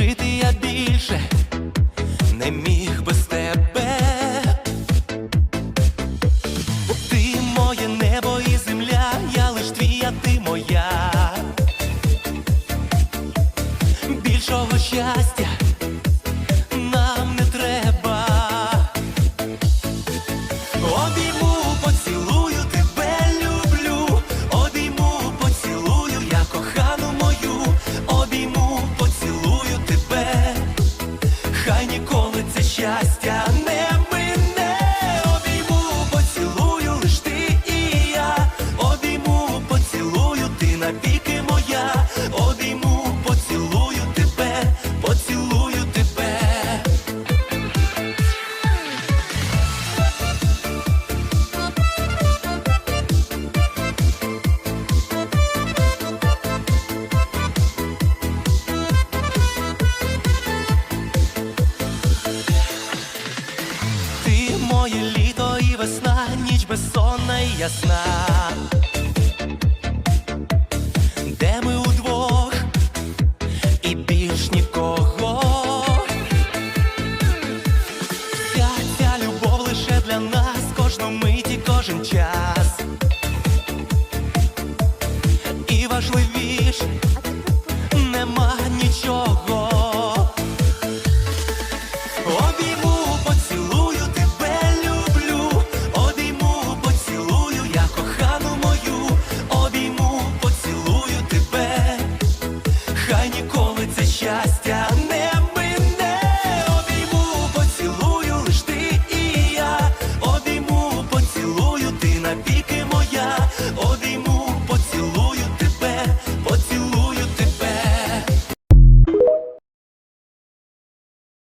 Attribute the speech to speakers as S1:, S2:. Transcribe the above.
S1: Жити я більше не міг без тебе. Ти моє небо і земля, я лиш твій, а ти моя. Більшого щастя ніколи безсонна і ясна, де ми удвох і більш нікого, Вся ця любов лише для нас, кожну миті, кожен час. І важливіш.